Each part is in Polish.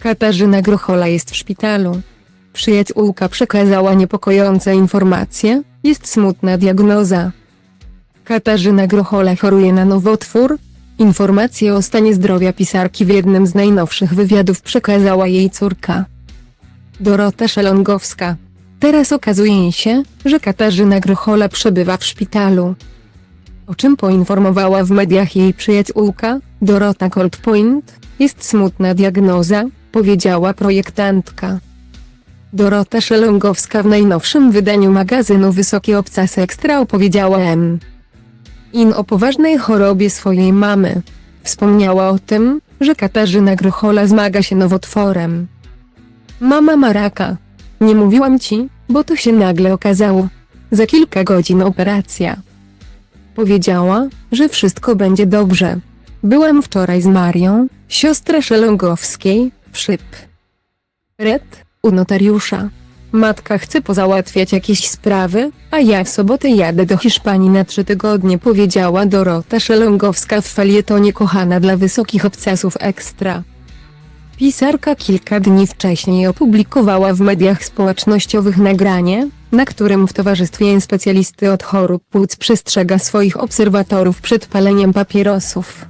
Katarzyna Grochola jest w szpitalu. Przyjaciółka przekazała niepokojące informacje, jest smutna diagnoza. Katarzyna Grochola choruje na nowotwór. Informacje o stanie zdrowia pisarki w jednym z najnowszych wywiadów przekazała jej córka. Dorota Szelongowska. Teraz okazuje się, że Katarzyna Grochola przebywa w szpitalu. O czym poinformowała w mediach jej przyjaciółka, Dorota Coldpoint, jest smutna diagnoza, powiedziała projektantka. Dorota Szelongowska w najnowszym wydaniu magazynu Wysokie Obcas Ekstra opowiedziała M. In o poważnej chorobie swojej mamy. Wspomniała o tym, że Katarzyna Grochola zmaga się nowotworem. Mama ma raka. Nie mówiłam ci, bo to się nagle okazało. Za kilka godzin operacja. Powiedziała, że wszystko będzie dobrze. Byłam wczoraj z Marią, siostrę Szelongowskiej, szyb. Red, u notariusza. Matka chce pozałatwiać jakieś sprawy, a ja w sobotę jadę do Hiszpanii na trzy tygodnie powiedziała Dorota Szelongowska w felietonie kochana dla wysokich obcasów ekstra. Pisarka kilka dni wcześniej opublikowała w mediach społecznościowych nagranie, na którym w towarzystwie specjalisty od chorób płuc przestrzega swoich obserwatorów przed paleniem papierosów.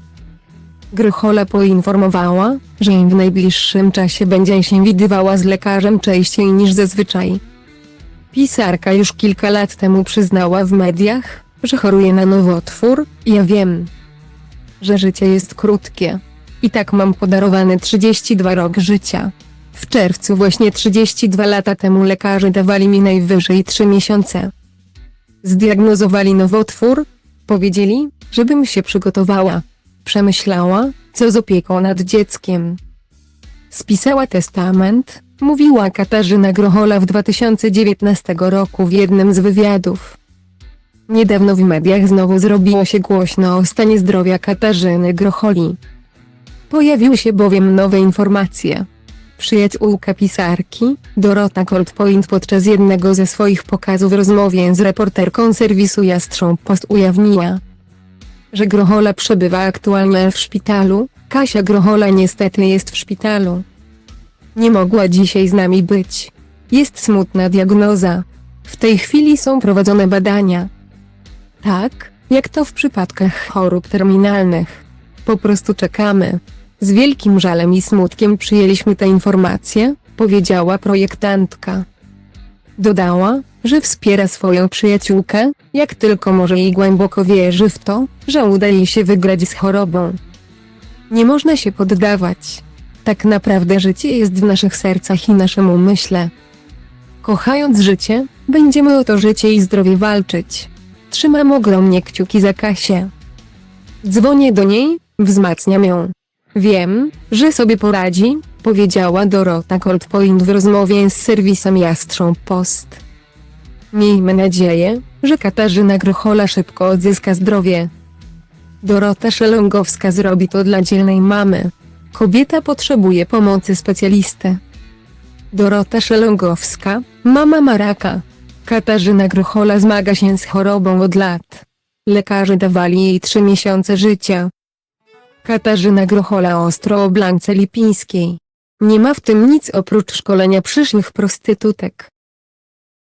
Grychola poinformowała, że w najbliższym czasie będzie się widywała z lekarzem częściej niż zazwyczaj. Pisarka już kilka lat temu przyznała w mediach, że choruje na nowotwór, ja wiem, że życie jest krótkie. I tak mam podarowany 32 rok życia. W czerwcu właśnie 32 lata temu lekarze dawali mi najwyżej 3 miesiące. Zdiagnozowali nowotwór, powiedzieli, żebym się przygotowała. Przemyślała, co z opieką nad dzieckiem. Spisała testament, mówiła Katarzyna Grochola w 2019 roku w jednym z wywiadów. Niedawno w mediach znowu zrobiło się głośno o stanie zdrowia Katarzyny Grocholi. Pojawiły się bowiem nowe informacje. Przyjaciółka pisarki, Dorota Coldpoint podczas jednego ze swoich pokazów w rozmowie z reporterką serwisu Jastrząb Post ujawniła, że Grochola przebywa aktualnie w szpitalu, Kasia Grochola niestety jest w szpitalu. Nie mogła dzisiaj z nami być. Jest smutna diagnoza. W tej chwili są prowadzone badania. Tak, jak to w przypadkach chorób terminalnych. Po prostu czekamy. Z wielkim żalem i smutkiem przyjęliśmy te informacje, powiedziała projektantka. Dodała, że wspiera swoją przyjaciółkę, jak tylko może i głęboko wierzy w to, że uda jej się wygrać z chorobą. Nie można się poddawać. Tak naprawdę życie jest w naszych sercach i naszym umyśle. Kochając życie, będziemy o to życie i zdrowie walczyć. Trzymam ogromnie kciuki za Kasię. Dzwonię do niej, wzmacniam ją. Wiem, że sobie poradzi, powiedziała Dorota Coldpoint w rozmowie z serwisem Jastrząb Post. Miejmy nadzieję, że Katarzyna Grochola szybko odzyska zdrowie. Dorota Szelongowska zrobi to dla dzielnej mamy. Kobieta potrzebuje pomocy specjalisty. Dorota Szelongowska, mama Maraka. Katarzyna Grochola zmaga się z chorobą od lat. Lekarze dawali jej trzy miesiące życia. Katarzyna Grochola ostro o Blance Lipińskiej. Nie ma w tym nic oprócz szkolenia przyszłych prostytutek.